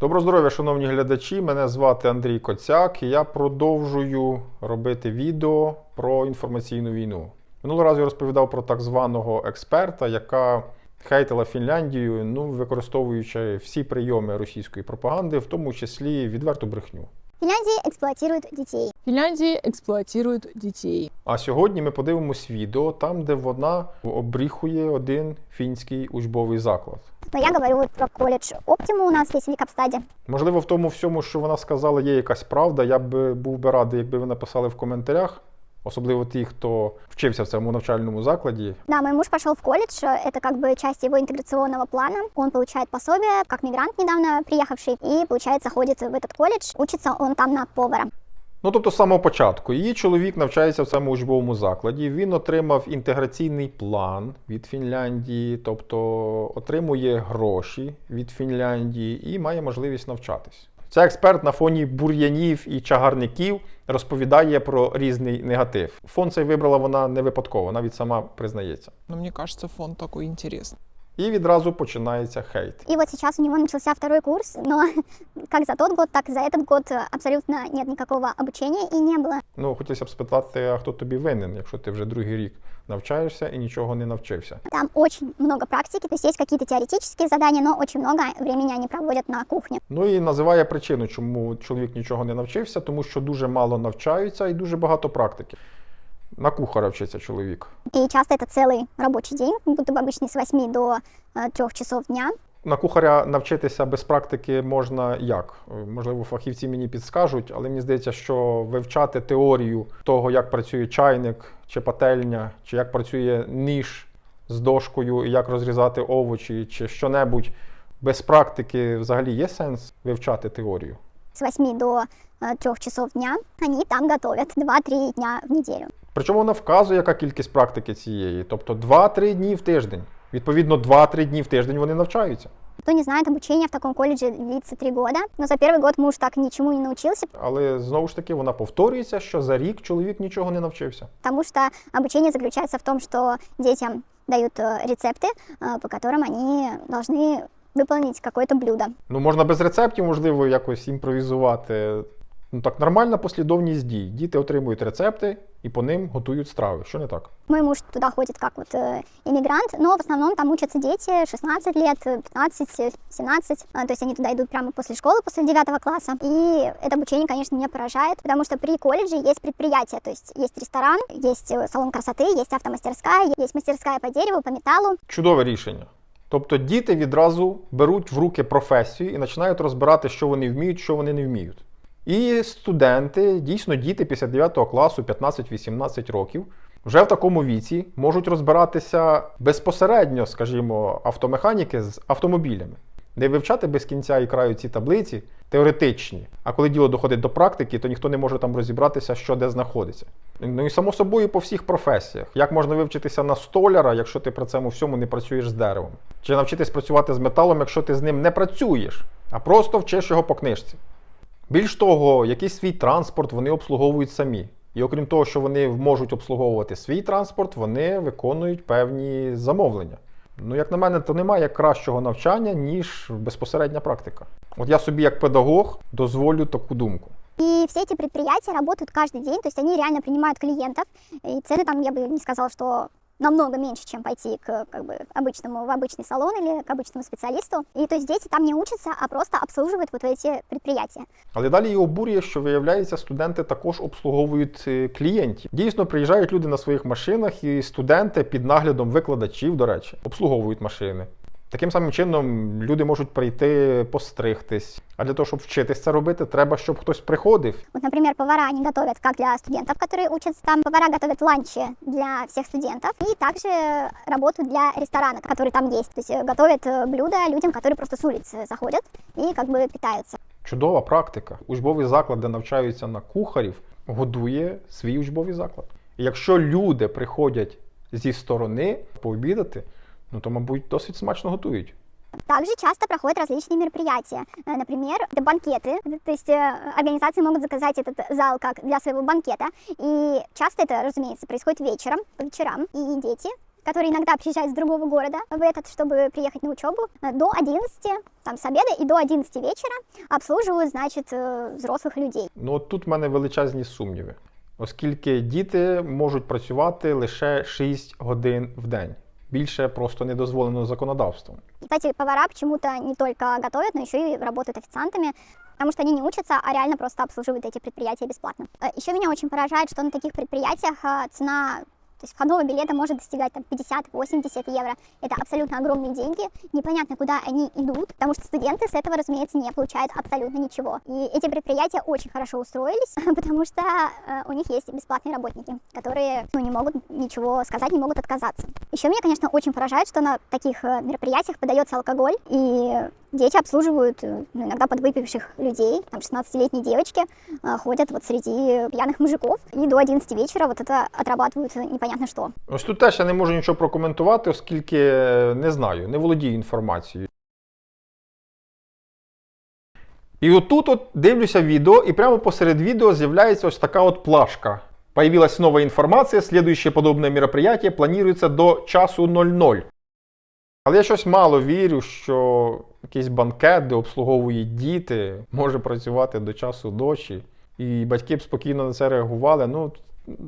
Доброго здоров'я, шановні глядачі. Мене звати Андрій Коцяк, і я продовжую робити відео про інформаційну війну. Минулого разу я розповідав про так званого експерта, яка хейтила Фінляндію, ну використовуючи всі прийоми російської пропаганди, в тому числі відверту брехню. Эксплуатируют детей. В Финляндии эксплуатируют детей. А сьогодні ми подивимось відео там, де вона обріхує один фінський учбовий заклад. Но я говорю про колледж Оптиму у нас здесь в Великопстаде. Можливо, в тому всьому, що вона сказала, є якась правда. Я б був би радий, якби ви написали в коментарях, особливо ті, хто вчився в цьому навчальному закладі. Да, мой муж пошел в колледж, это как бы часть его интеграционного плана. Он получает пособие, как мигрант недавно приехавший, и, получается, ходит в этот колледж. Учится он там на повара. Ну тобто з самого початку. Її чоловік навчається в цьому учбовому закладі. Він отримав інтеграційний план від Фінляндії, тобто отримує гроші від Фінляндії і має можливість навчатись. Ця експерт на фоні бур'янів і чагарників розповідає про різний негатив. Фон цей вибрала вона не випадково, навіть сама признається. Но мне кажется, фон такой интересный. І відразу починається хейт. И вот сейчас у него начался второй курс, но как за тот год, так и за этот год абсолютно нет никакого обучения и не было. Ну, хотілося б спитати, а хто тобі винен, якщо ти вже другий рік навчаєшся і нічого не навчився. Там очень много практики, то есть есть какие-то теоретические задания, но очень много времени они проводят на кухне. Ну і називає причину, чому чоловік нічого не навчився, тому що дуже мало навчаються і дуже багато практики На кухаря вчиться чоловік. И часто это целый рабочий день, будто бы обычный с 8 до 3 часов дня. На кухаря навчитися без практики можна як? Е, Можливо, фахівці мені підскажуть, але мені здається, що вивчати теорію того, як працює чайник чи пательня, чи як працює ніж з дошкою, і як розрізати овочі, чи що-небудь без практики взагалі є сенс вивчати теорію. с 8 до 3 часов дня, они там готовят 2-3 дня в неделю. Причому вона вказує, яка кількість практики цієї, тобто 2-3 дні в тиждень. Відповідно, 2-3 дні в тиждень вони навчаються. Кто не знает, обучение в таком колледже длится 3 года, но за первый год муж так ничему не научился, Але знову ж таки вона повторюється, що за рік чоловік нічого не навчився. потому что обучение заключается в том, что детям дают э, рецепты, э, по которым они должны выполнить какое-то блюдо. Ну, можна без рецептів, можливо, якось імпровізувати. Ну так, нормальна послідовність дій. Діти отримують рецепти і по ним готують страви. Що не так? Мой муж туда ходит как вот э, иммигрант, но в основном там учатся дети 16 лет, э, 15, э, 17. А, То есть они туда идут прямо после школы, после 9 класса. И это обучение, конечно, меня поражает, потому что при колледже есть предприятия. То есть есть ресторан, есть э, салон красоты, есть автомастерская, есть мастерская по дереву, по металлу. Чудове рішення. Тобто діти відразу беруть в руки професію і починають розбирати, що вони вміють, що вони не вміють. І студенти, дійсно діти після 9 класу, 15-18 років, вже в такому віці можуть розбиратися безпосередньо, скажімо, автомеханіки з автомобілями, не вивчати без кінця і краю ці таблиці теоретичні. А коли діло доходить до практики, то ніхто не може там розібратися, що де знаходиться. Ну і само собою по всіх професіях. Як можна вивчитися на столяра, якщо ти при цьому всьому не працюєш з деревом? Чи навчитись працювати з металом, якщо ти з ним не працюєш, а просто вчиш його по книжці? Більш того, якийсь свій транспорт вони обслуговують самі. І окрім того, що вони можуть обслуговувати свій транспорт, вони виконують певні замовлення. Ну, як на мене, то немає кращого навчання, ніж безпосередня практика. От я собі, як педагог, дозволю таку думку. И все эти предприятия работают каждый день, то есть они реально принимают клиентов. И цены там, я бы не сказала, что намного меньше, чем пойти к как бы, обычному, в обычный салон или к обычному специалисту. И то есть дети там не учатся, а просто обслуживают вот эти предприятия. Але далі її обурює, що виявляється, студенти також обслуговують е, клієнтів. Дійсно, приїжджають люди на своїх машинах, і студенти під наглядом викладачів, до речі, обслуговують машини. Таким самим чином люди можуть прийти постригтись. А для того, щоб вчитись це робити, треба, щоб хтось приходив. Вот, например, повара они готовят как для студентов, которые учатся там. Повара готовят ланчи для всех студентов и также работают для ресторана, который там есть. То есть э, готовят э, блюда людям, которые просто с улицы заходят и как бы питаются. Чудова практика. Учбовий заклад, де навчаються на кухарів, годує свій учбовий заклад. І якщо люди приходять зі сторони пообідати, ну то, мабуть, досить смачно готують. Также часто проходят различные мероприятия. Э, Например, это банкеты. То есть э, организации могут заказать этот зал как для своего банкета. И часто это, разумеется, происходит вечером, по вечерам. И дети которые иногда приезжают с другого города в этот, чтобы приехать на учебу, э, до 11, там, с обеда и до 11 вечера обслуживают, значит, э, взрослых людей. Ну от тут в мене величезні сумніви, оскільки діти можуть працювати лише 6 годин в день. Більше просто не дозволено законодавством. Кстати, повара почему-то не только готовят, но еще и работают официантами, потому что они не учатся, а реально просто обслуживают эти предприятия бесплатно. Еще меня очень поражает, что на таких предприятиях цена то есть входного билета может достигать там 50-80 евро. Это абсолютно огромные деньги. Непонятно, куда они идут, потому что студенты с этого, разумеется, не получают абсолютно ничего. И эти предприятия очень хорошо устроились, потому что э, у них есть бесплатные работники, которые ну, не могут ничего сказать, не могут отказаться. Еще меня, конечно, очень поражает, что на таких э, мероприятиях подается алкоголь, и дети обслуживают э, ну, иногда подвыпивших людей, там 16-летние девочки э, ходят вот среди пьяных мужиков, и до 11 вечера вот это отрабатывают э, непонятно что. Ось тут теж я не можу нічого прокоментувати, оскільки е, не знаю, не володію інформацією. І отут от дивлюся відео, і прямо посеред відео з'являється ось така от плашка. Появилась нова інформація, слідуюче подобне мероприятие планується до часу 00. Але я щось мало вірю, що якийсь банкет, де обслуговують діти, може працювати до часу дочі. І батьки б спокійно на це реагували. Ну,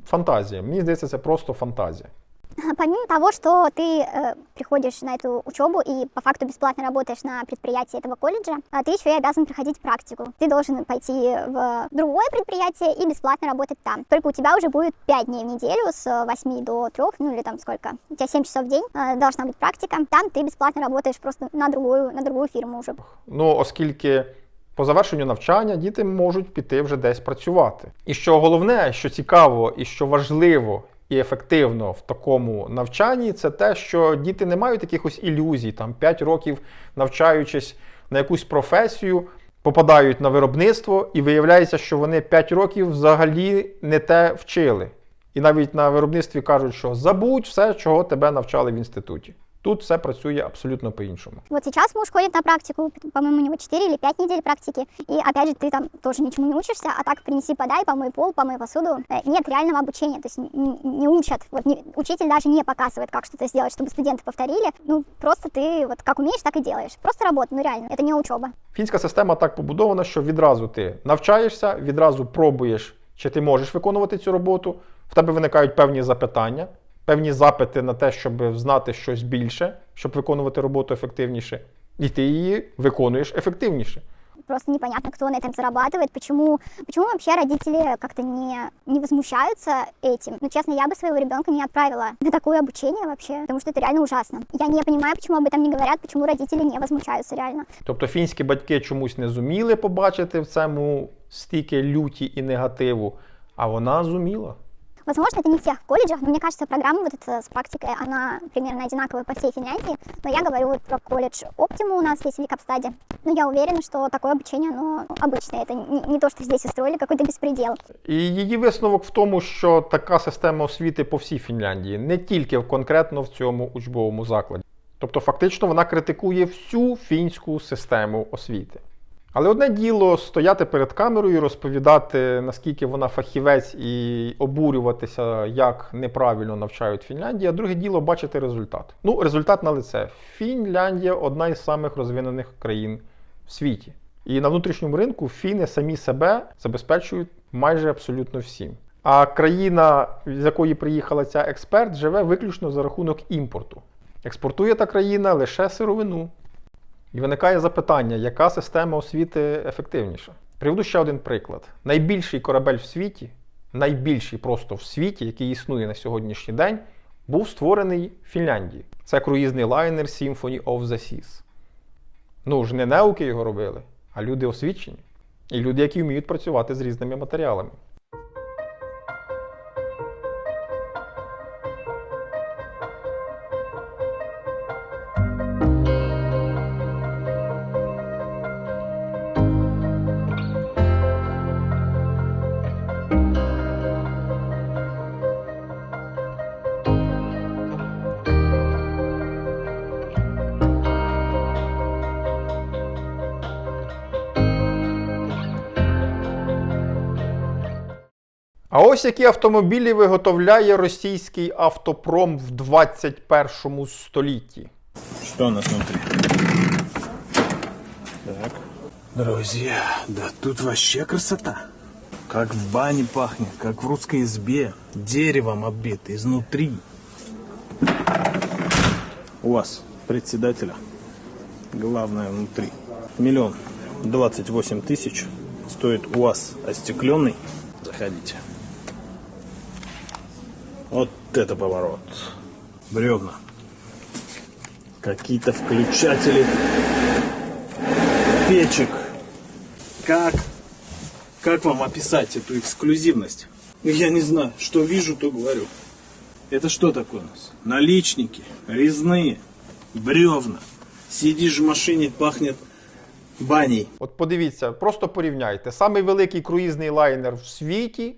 фантазія. Мені здається, це просто фантазія. Помимо того, что ты э, приходишь на эту учебу и по факту бесплатно работаешь на предприятии этого колледжа, а ты еще и обязан проходить практику. Ты должен пойти в другое предприятие и бесплатно работать там. Только у тебя уже будет 5 дней в неделю с 8 до 3, ну или там сколько, у тебя 7 часов в день э, должна быть практика. Там ты бесплатно работаешь просто на другую, на другую фирму уже. Ну, оскільки по завершенню навчання діти можуть піти вже десь працювати. І що головне, що цікаво, і що важливо і ефективно в такому навчанні, це те, що діти не мають якихось ілюзій, там 5 років навчаючись на якусь професію, попадають на виробництво, і виявляється, що вони 5 років взагалі не те вчили. І навіть на виробництві кажуть, що забудь все, чого тебе навчали в інституті. Тут все працює абсолютно по-іншому. Вот сейчас муж ходит на практику, по-моему, у него 4 или 5 недель практики. И опять же, ты там тоже ничему не учишься, а так принеси, подай, помой пол, помой посуду. Э, Нет реального обучения, то есть н- н- не учат. Вот не- учитель даже не показывает, как что-то сделать, чтобы студенты повторили. Ну, просто ты вот как умеешь, так и делаешь. Просто работа, ну реально, это не учеба. Фінська система так побудована, що відразу ти навчаєшся, відразу пробуєш, чи ти можеш виконувати цю роботу. В тебе виникають певні запитання, певні запити на те, щоб знати щось більше, щоб виконувати роботу ефективніше. І ти її виконуєш ефективніше. Просто непонятно, кто на этом зарабатывает, почему, почему вообще родители как-то не, не возмущаются этим. Ну, честно, я бы своего ребенка не отправила на такое обучение вообще, потому что это реально ужасно. Я не понимаю, почему об этом не говорят, почему родители не возмущаются реально. Тобто фінські батьки чомусь не зуміли побачити в цьому стільки люті і негативу, а вона зуміла. Возможно, это не в всех колледжах, но мне кажется, программа вот эта с практикой, она примерно одинаковая по всей Финляндии. Но я говорю вот про колледж Оптиму у нас здесь в Великобстаде. Но я уверена, что такое обучение, оно обычное. Это не, не то, что здесь устроили какой-то беспредел. І її висновок в тому, що така система освіти по всій Фінляндії, не тільки конкретно в цьому учбовому закладі. Тобто, фактично, вона критикує всю фінську систему освіти. Але одне діло стояти перед камерою і розповідати, наскільки вона фахівець, і обурюватися, як неправильно навчають Фінляндії, а друге діло бачити результат. Ну, результат на лице. Фінляндія одна із самих розвинених країн в світі. І на внутрішньому ринку фіни самі себе забезпечують майже абсолютно всім. А країна, з якої приїхала ця експерт, живе виключно за рахунок імпорту. Експортує та країна лише сировину. І виникає запитання, яка система освіти ефективніша? Приведу ще один приклад. Найбільший корабель в світі, найбільший просто в світі, який існує на сьогоднішній день, був створений в Фінляндії. Це круїзний лайнер Symphony of the Seas. Ну ж не неуки його робили, а люди освічені. І люди, які вміють працювати з різними матеріалами. ось які автомобілі виготовляє російський автопром в 21 столітті. Что у нас внутри? Так. Друзья, да тут вообще красота. Как в бане пахнет, как в русской избе. Деревом оббит изнутри. У вас, председателя, главное внутри. Миллион двадцать восемь тысяч стоит УАЗ остекленный. Заходите. Вот это поворот. Бревна. Какие-то включатели печек. Как? Как вам описать эту эксклюзивность? Ну, Я не знаю, что вижу, то говорю. Это что такое у нас? Наличники, резные, бревна. Сидишь в машине, пахнет баней. От подивіться, просто порівняйте. Самий великий круїзний лайнер в світі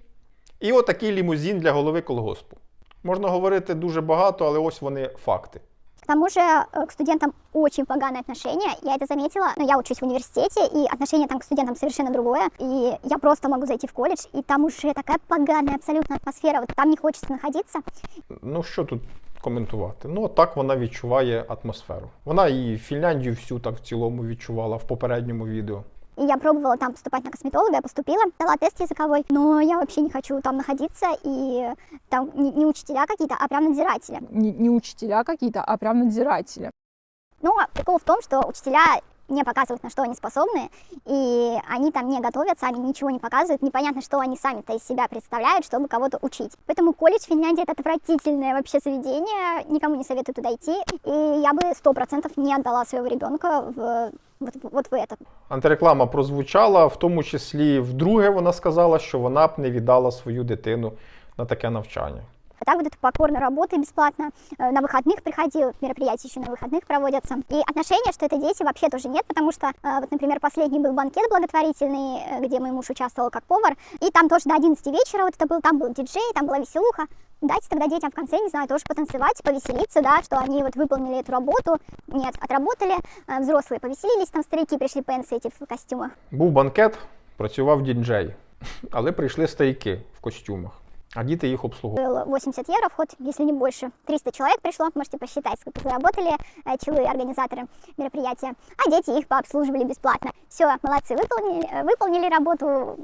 і отакий лімузин для голови колгоспу. Можна говорити дуже багато, але ось вони факти. К тому же э, к студентам очень поганое отношение. Я это заметила. Ну, я учусь в университете, и отношение там к студентам совершенно другое. И я просто могу зайти в колледж, и там уже такая поганая абсолютно атмосфера. Вот там не хочется находиться. Ну що тут коментувати? Ну, так вона відчуває атмосферу. Вона і Фінляндію всю так в цілому відчувала в попередньому відео. И я пробовала там поступать на косметолога, я поступила, дала тест языковой, но я вообще не хочу там находиться, и там не, не учителя какие-то, а прям надзиратели. Не, не учителя какие-то, а прям надзиратели. Ну, прикол в том, что учителя не показывают, на что они способны, и они там не готовятся, они ничего не показывают, непонятно, что они сами-то из себя представляют, чтобы кого-то учить. Поэтому колледж в Финляндии это отвратительное вообще заведение, никому не советую туда идти, и я бы сто процентов не отдала своего ребенка в, вот, вот в это. Антиреклама прозвучала, в тому числі вдруге вона сказала, що вона б не віддала свою дитину на таке навчання. А так вот это покорно работай бесплатно, э, на выходных приходил, мероприятия еще на выходных проводятся. И отношения, что это дети, вообще тоже нет, потому что, э, вот, например, последний был банкет благотворительный, э, где мой муж участвовал как повар, и там тоже до 11 вечера вот это был, там был диджей, там была веселуха. Дайте тогда детям в конце, не знаю, тоже потанцевать, повеселиться, да, что они вот выполнили эту работу. Нет, отработали, взрослые повеселились, там старики пришли пенсы эти в костюмах. Був банкет, працював діджей, але прийшли стейки в костюмах, а діти їх обслуговували. Было 80 евро вход, если не больше. 300 человек пришло, можете посчитать, сколько заработали э, челы организаторы мероприятия. А дети их пообслуживали бесплатно. Все, молодцы, выполнили, э, выполнили работу.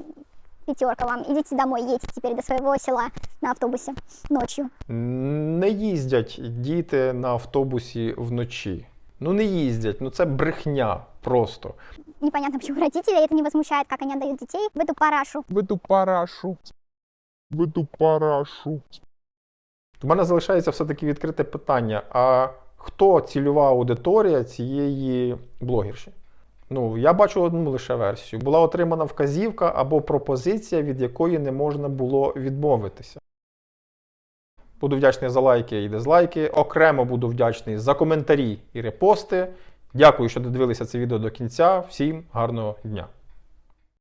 Пятерка вам. Идите домой, едьте теперь до своего села на автобусе ночью. Не їздять діти на автобусі вночі. Ну не їздять, ну це брехня просто. Непонятно, почему родителей это не возмущает, как они отдают детей в эту парашу. В эту парашу. в эту парашу. У мене залишається все-таки відкрите питання: а хто цільова аудиторія цієї блогерші? Ну, я бачу одну лише версію. Була отримана вказівка або пропозиція, від якої не можна було відмовитися. Буду вдячний за лайки і дизлайки. Окремо буду вдячний за коментарі і репости. Дякую, що додивилися це відео до кінця. Всім гарного дня!